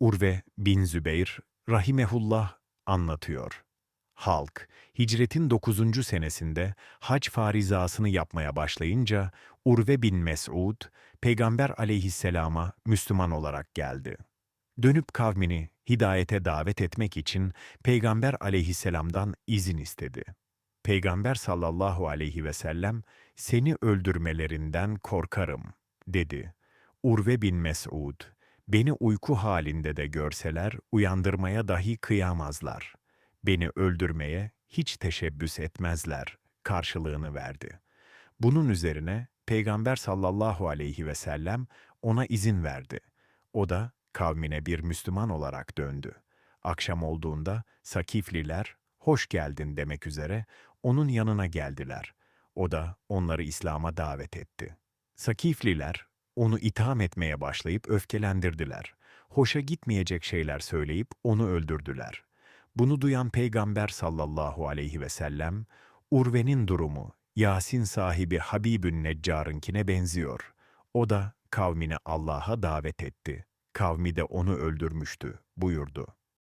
Urve bin Zübeyr rahimehullah anlatıyor. Halk, hicretin 9. senesinde hac farizasını yapmaya başlayınca Urve bin Mes'ud, Peygamber aleyhisselama Müslüman olarak geldi. Dönüp kavmini hidayete davet etmek için Peygamber aleyhisselamdan izin istedi. Peygamber sallallahu aleyhi ve sellem, seni öldürmelerinden korkarım, dedi. Urve bin Mes'ud, beni uyku halinde de görseler uyandırmaya dahi kıyamazlar. Beni öldürmeye hiç teşebbüs etmezler karşılığını verdi. Bunun üzerine Peygamber sallallahu aleyhi ve sellem ona izin verdi. O da kavmine bir Müslüman olarak döndü. Akşam olduğunda Sakifliler hoş geldin demek üzere onun yanına geldiler. O da onları İslam'a davet etti. Sakifliler onu itham etmeye başlayıp öfkelendirdiler. Hoşa gitmeyecek şeyler söyleyip onu öldürdüler. Bunu duyan Peygamber sallallahu aleyhi ve sellem, Urve'nin durumu Yasin sahibi Habibün Neccar'ınkine benziyor. O da kavmini Allah'a davet etti. Kavmi de onu öldürmüştü buyurdu.